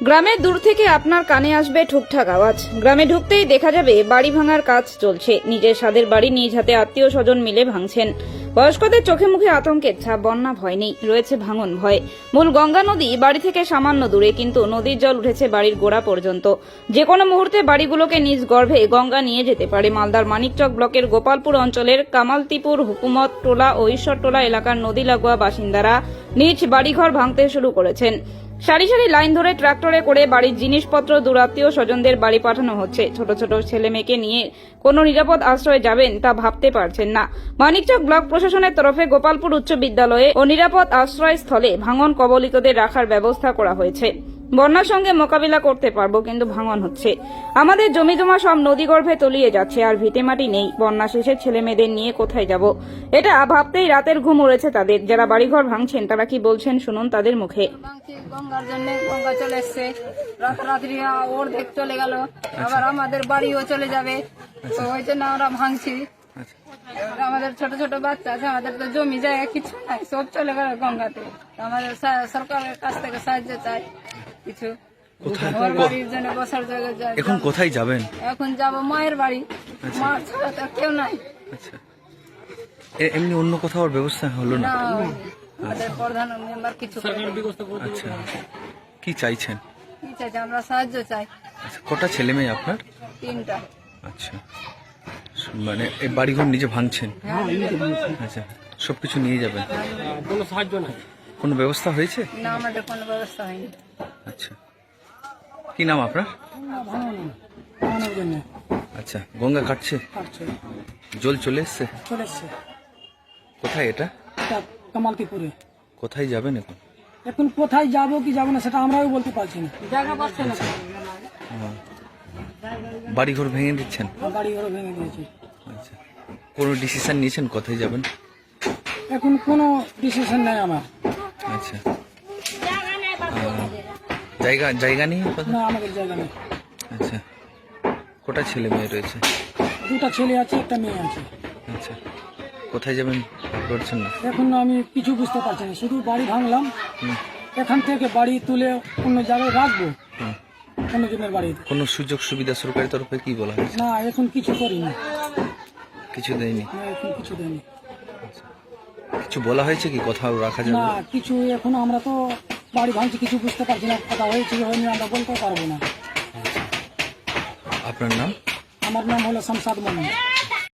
গ্রামের দূর থেকে আপনার কানে আসবে ঠুকঠাক আওয়াজ। গ্রামে ঢুকতেই দেখা যাবে বাড়ি ভাঙার কাজ চলছে। নিজের স্বাদের বাড়ি নিজ হাতে আত্মীয় স্বজন মিলে ভাঙছেন। বয়স্কদের চোখে মুখে আতঙ্কের ছাপ, বন্যা ভয় নেই, রয়েছে ভাঙন ভয়। মূল গঙ্গা নদী বাড়ি থেকে সামান্য দূরে, কিন্তু নদীর জল উঠেছে বাড়ির গোড়া পর্যন্ত। যে কোনো মুহূর্তে বাড়িগুলোকে নিজ গর্ভে গঙ্গা নিয়ে যেতে পারে। মালদার মানিকচক ব্লকের গোপালপুর অঞ্চলের কামালতিপুর, হুকুমত টোলা ও ঈশ্বরটোলা এলাকার নদী লাগোয়া বাসিন্দারা নিজ বাড়িঘর ভাঙতে শুরু করেছেন। সারি সারি লাইন ধরে ট্রাক্টরে করে বাড়ির জিনিসপত্র দূরাত্মীয় স্বজনদের বাড়ি পাঠানো হচ্ছে। ছোট ছোট ছেলে মেয়েকে নিয়ে কোন নিরাপদ আশ্রয়ে যাবেন তা ভাবতে পারছেন না। মানিকচক ব্লক প্রশাসনের তরফে গোপালপুর উচ্চ বিদ্যালয়ে ও নিরাপদ আশ্রয়স্থলে ভাঙন কবলিতদের রাখার ব্যবস্থা করা হয়েছে। বন্যার সঙ্গে মোকাবিলা করতে পারব কিন্তু ভাঙন হচ্ছে। আমাদের জমি জমা সব নদীগর্ভে তলিয়ে যাচ্ছে আর ভিটেমাটি নেই। বন্যা শেষে ছেলে মেয়েদের নিয়ে কোথায় যাব? এটা ভাবতেই রাতের ঘুম উড়েছে তাদের। যারা বাড়িঘর ভাঙছেন তারা কি বলছেন শুনুন তাদের মুখে। গঙ্গার জন্য গঙ্গা চলে এসছে। রাতারাত্রি ওর দেখ চলে গেল। আবার আমাদের বাড়িও চলে যাবে। তো ওই জন্য আমরা ভাঙছি। আমাদের ছোট ছোট বাচ্চা আছে আমাদের তো জমি জায়গা কিছু নাই সব চলে গেল গঙ্গাতে। আমাদের সরকারের কাছ থেকে সাহায্য চাই। কিছু। এখন কোথায় যাবেন? এখন যাব মায়ের বাড়ি। মা ছাড়া তো কেউ নাই। আচ্ছা। এমনি অন্য কোথাও আর ব্যবস্থা হলো না? না প্রধান মেম্বার কিছু আচ্ছা। কি চাইছেন? কি চাইছে? আমরা সাহায্য চাই। আচ্ছা কটা ছেলে মেয়ে আপনার? তিনটা। আচ্ছা। মানে এই বাড়িঘর নিজে ভাঙছেন? আচ্ছা। সবকিছু নিয়ে যাবেন? কোনো সাহায্য নাই। কোনো ব্যবস্থা হয়েছে? না আমাদের কোনো ব্যবস্থা হয়নি। আচ্ছা। কি নাম আপনার? আচ্ছা গঙ্গা কাটছে? জল চলে এসছে? চলে এসছে কোথায় এটা? কামালতিপুরে কোথায় যাবেন এখন? এখন কোথায় যাব কি যাব না সেটা আমরাও বলতে পারছি না জায়গা পাচ্ছে না বাড়িঘর ভেঙে দিচ্ছেন? বাড়ি ঘরে ভেঙে দিয়েছি আচ্ছা। কোনো ডিসিশন নিয়েছেন কোথায় যাবেন? এখন কোনো ডিসিশন নাই আমার। আচ্ছা। জায়গা জায়গা নেই না আমাদের জায়গা নেই। আচ্ছা। কটা ছেলে মেয়ে রয়েছে? দুটা ছেলে আছে একটা মেয়ে আছে। আচ্ছা। কোথায় যাবেন করছেন না? এখন আমি কিছু বুঝতে পারছি না শুধু বাড়ি ভাঙলাম। এখান থেকে বাড়ি তুলে অন্য জায়গায় রাখব। হুম। অন্য জনের বাড়িতে। কোনো সুযোগ সুবিধা সরকারি তরফে কি বলা হয়েছে? না এখন কিছু করিনি। কিছু দেয়নি? না এখন কিছু দেয়নি। কিছু বলা হয়েছে কি? কোথাও রাখা যাবে? না কিছু এখন আমরা তো বাড়ি ভাঙছি কিছু বুঝতে পারছি না কথা হয়েছে হয়নি আমরা বলতে পারব না। আপনার নাম? আমার নাম হলো শামসাদ মন্ডল